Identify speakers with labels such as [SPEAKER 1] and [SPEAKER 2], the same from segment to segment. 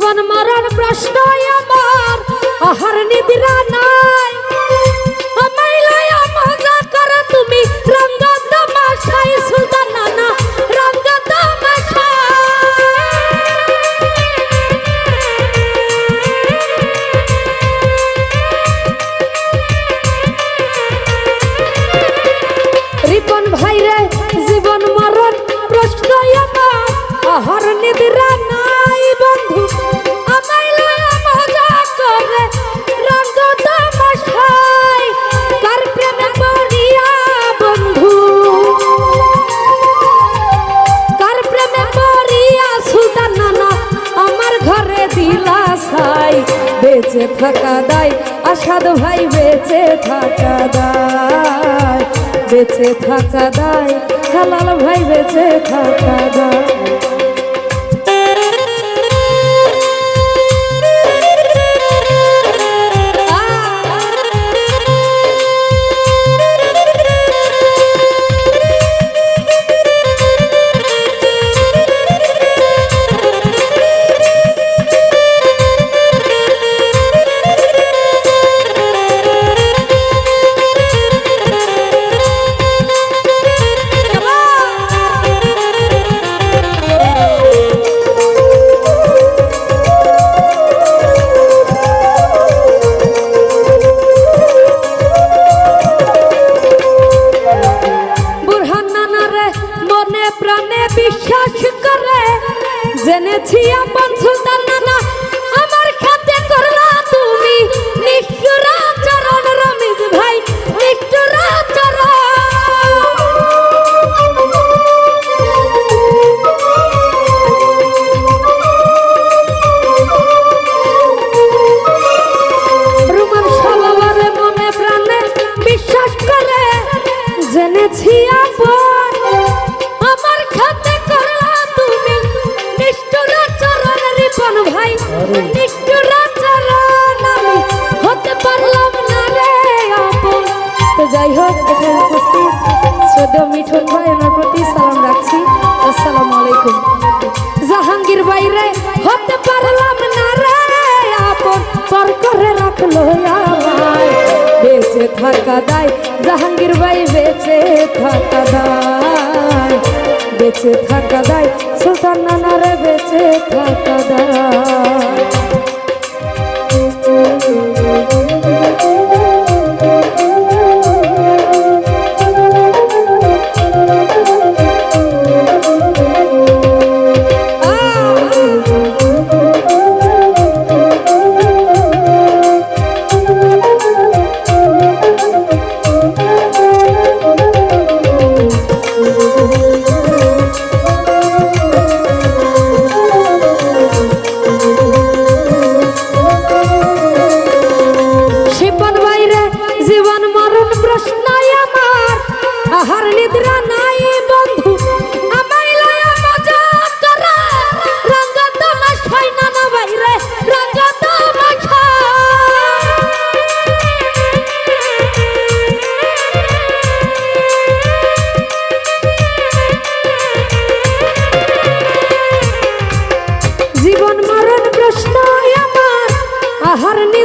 [SPEAKER 1] জীবন মরণ প্রশ্ন বেঁচে থাকা দায়, আসাদ ভাই বেঁচে থাকা দায়। বেঁচে থাকা দায়, হালাল ভাই বেঁচে থাকা দায়। জেনেছি আপন থাকা দায়, জাহাঙ্গীর ভাই বেঁচে থাকা দায়। বেঁচে থাকা দায়, সুলতান নানারে বেঁচে থাকা দায়।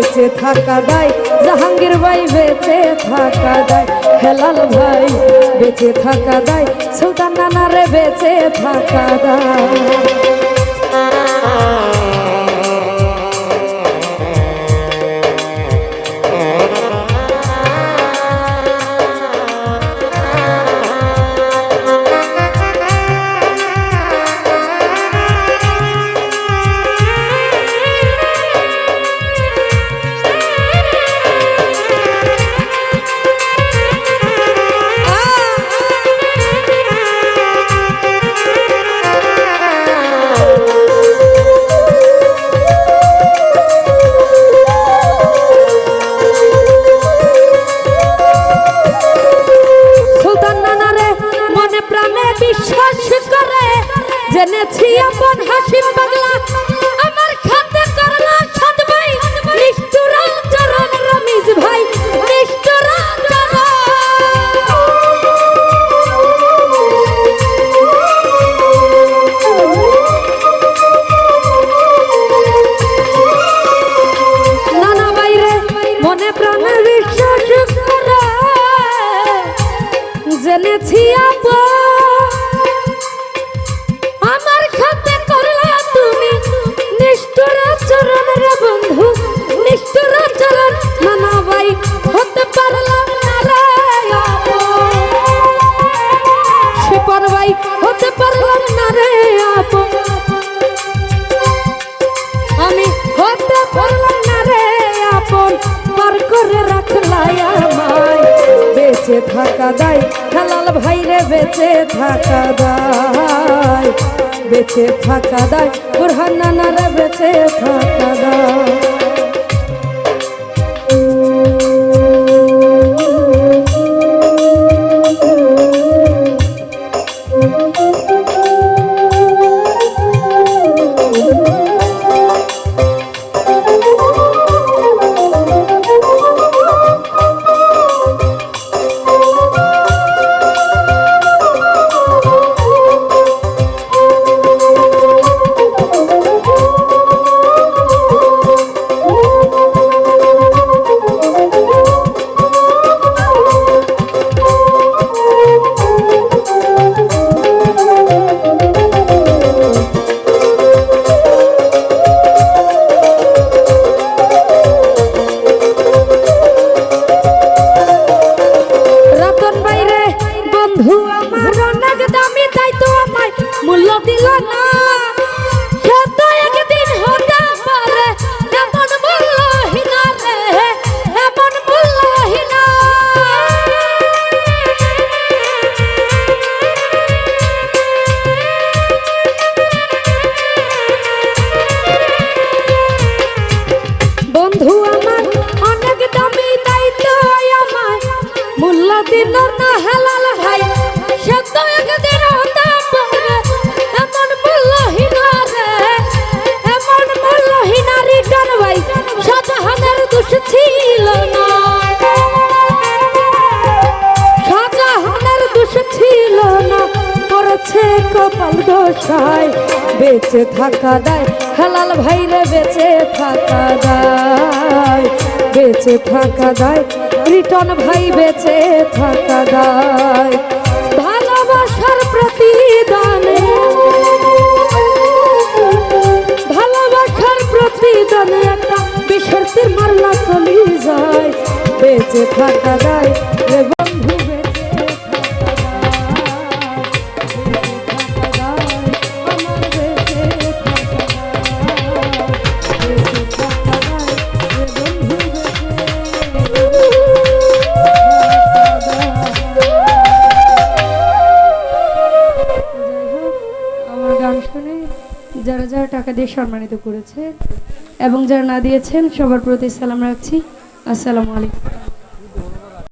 [SPEAKER 1] বেঁচে থাকা দায়, জাহাঙ্গীর ভাই বেঁচে থাকা দায়, হেলাল ভাই বেঁচে থাকা দায়, সুলতান নানারে বেঁচে থাকা দায়। জেনেছি আমার খাতে করলা তুমি। নিষ্ঠুর চরণ রে বন্ধু, নিষ্ঠুর চরণ নানা ভাই হতে পারলাম দায় খালাল ভাইরে বেঁচে থাকা দায় বেঁচে থাকা দাই বুরহান নানারে বেঁচে থাকা দায় মূল্য দিল না হালাল ভাই, সে তো একদিন হতে পারে এমন মূল্যহীন রে, এমন মূল্যহীন রিটার্ন ভাই শাহজাহানের দোষ ছিল না। শাহজাহানের দোষ ছিল না, করেছে কপাল দোষায় বেঁচে থাকা দায়, হালাল ভাই রে বেঁচে থাকা দায়। বেঁচে থাকা দায় রিটন ভাই বেঁচে থাকা দায়। ভালোবাসার প্রতিদানে ভালোবাসার প্রতিদানে একটা বিসর্তির মারলা চলি যায়। বেঁচে থাকা দায় টাকা দিয়ে সম্মানিত করেছে এবং যারা না দিয়েছেন সবার প্রতি সালাম রাখছি। আসসালামু আলাইকুম।